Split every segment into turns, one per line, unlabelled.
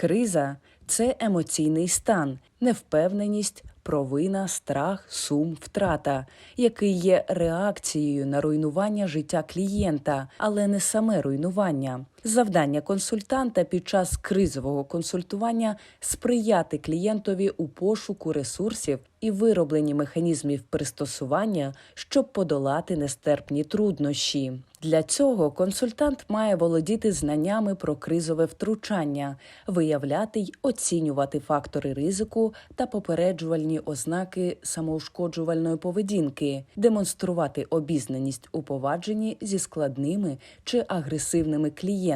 Криза це емоційний стан, невпевненість, провина, страх, сум, втрата, який є реакцією на руйнування життя клієнта, але не саме руйнування. Завдання консультанта під час кризового консультування сприяти клієнтові у пошуку ресурсів і виробленні механізмів пристосування, щоб подолати нестерпні труднощі. Для цього консультант має володіти знаннями про кризове втручання, виявляти й оцінювати фактори ризику та попереджувальні ознаки самоушкоджувальної поведінки, демонструвати обізнаність у повадженні зі складними чи агресивними клієнтами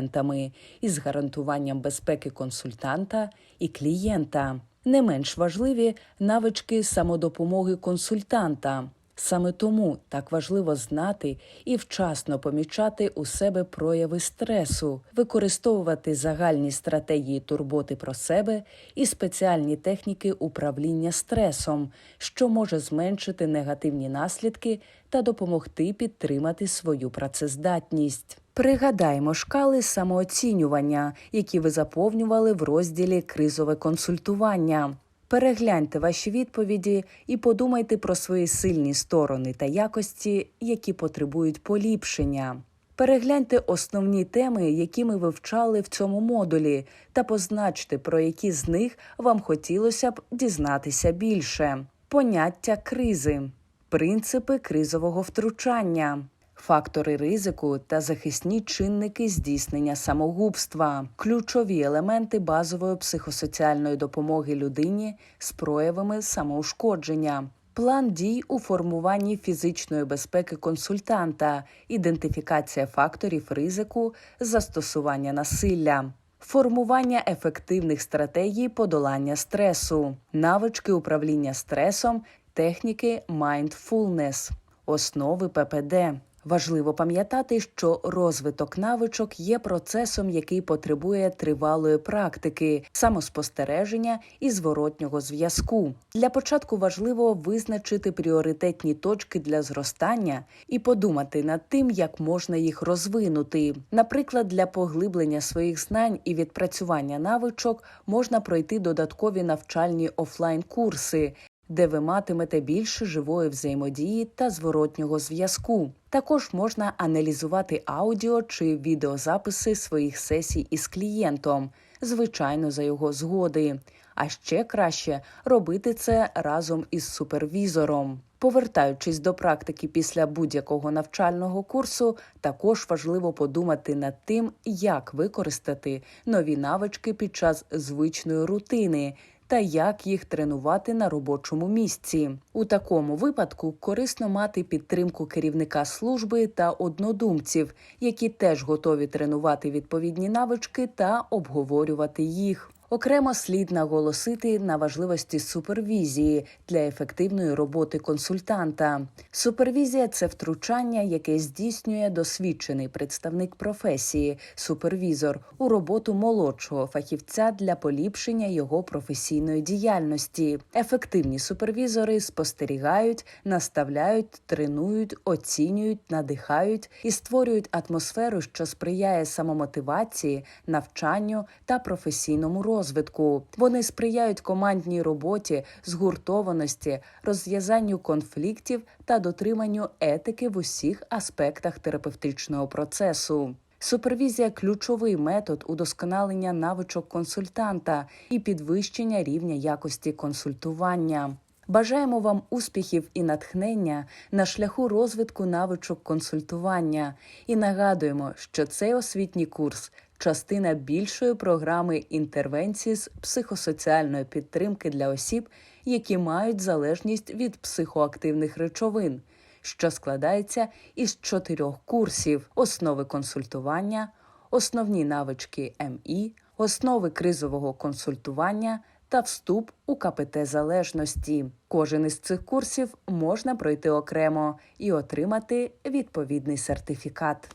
із гарантуванням безпеки консультанта і клієнта. Не менш важливі навички самодопомоги консультанта. Саме тому так важливо знати і вчасно помічати у себе прояви стресу, використовувати загальні стратегії турботи про себе і спеціальні техніки управління стресом, що може зменшити негативні наслідки та допомогти підтримати свою працездатність. Пригадаймо шкали самооцінювання, які ви заповнювали в розділі кризове консультування. Перегляньте ваші відповіді і подумайте про свої сильні сторони та якості, які потребують поліпшення. Перегляньте основні теми, які ми вивчали в цьому модулі, та позначте, про які з них вам хотілося б дізнатися більше. Поняття кризи, принципи кризового втручання. Фактори ризику та захисні чинники здійснення самогубства, ключові елементи базової психосоціальної допомоги людині з проявами самоушкодження, план дій у формуванні фізичної безпеки консультанта, ідентифікація факторів ризику, застосування насилля. Формування ефективних стратегій подолання стресу, навички управління стресом, техніки mindfulness, основи ППД. Важливо пам'ятати, що розвиток навичок є процесом, який потребує тривалої практики, самоспостереження і зворотнього зв'язку. Для початку важливо визначити пріоритетні точки для зростання і подумати над тим, як можна їх розвинути. Наприклад, для поглиблення своїх знань і відпрацювання навичок можна пройти додаткові навчальні офлайн курси де ви матимете більше живої взаємодії та зворотнього зв'язку. Також можна аналізувати аудіо чи відеозаписи своїх сесій із клієнтом, звичайно, за його згоди. А ще краще робити це разом із супервізором. Повертаючись до практики після будь-якого навчального курсу, також важливо подумати над тим, як використати нові навички під час звичної рутини та як їх тренувати на робочому місці. У такому випадку корисно мати підтримку керівника служби та однодумців, які теж готові тренувати відповідні навички та обговорювати їх. Окремо слід наголосити на важливості супервізії для ефективної роботи консультанта. Супервізія це втручання, яке здійснює досвідчений представник професії, супервізор у роботу молодшого фахівця для поліпшення його професійної діяльності. Ефективні супервізори спостерігають, наставляють, тренують, оцінюють, надихають і створюють атмосферу, що сприяє самомотивації, навчанню та професійному розвитку розвитку. Вони сприяють командній роботі, згуртованості, розв'язанню конфліктів та дотриманню етики в усіх аспектах терапевтичного процесу. Супервізія ключовий метод удосконалення навичок консультанта і підвищення рівня якості консультування. Бажаємо вам успіхів і натхнення на шляху розвитку навичок консультування і нагадуємо, що цей освітній курс частина більшої програми інтервенції з психосоціальної підтримки для осіб, які мають залежність від психоактивних речовин, що складається із чотирьох курсів: основи консультування, основні навички МІ, основи кризового консультування. Та вступ у КПТ залежності. Кожен із цих курсів можна пройти окремо і отримати відповідний сертифікат.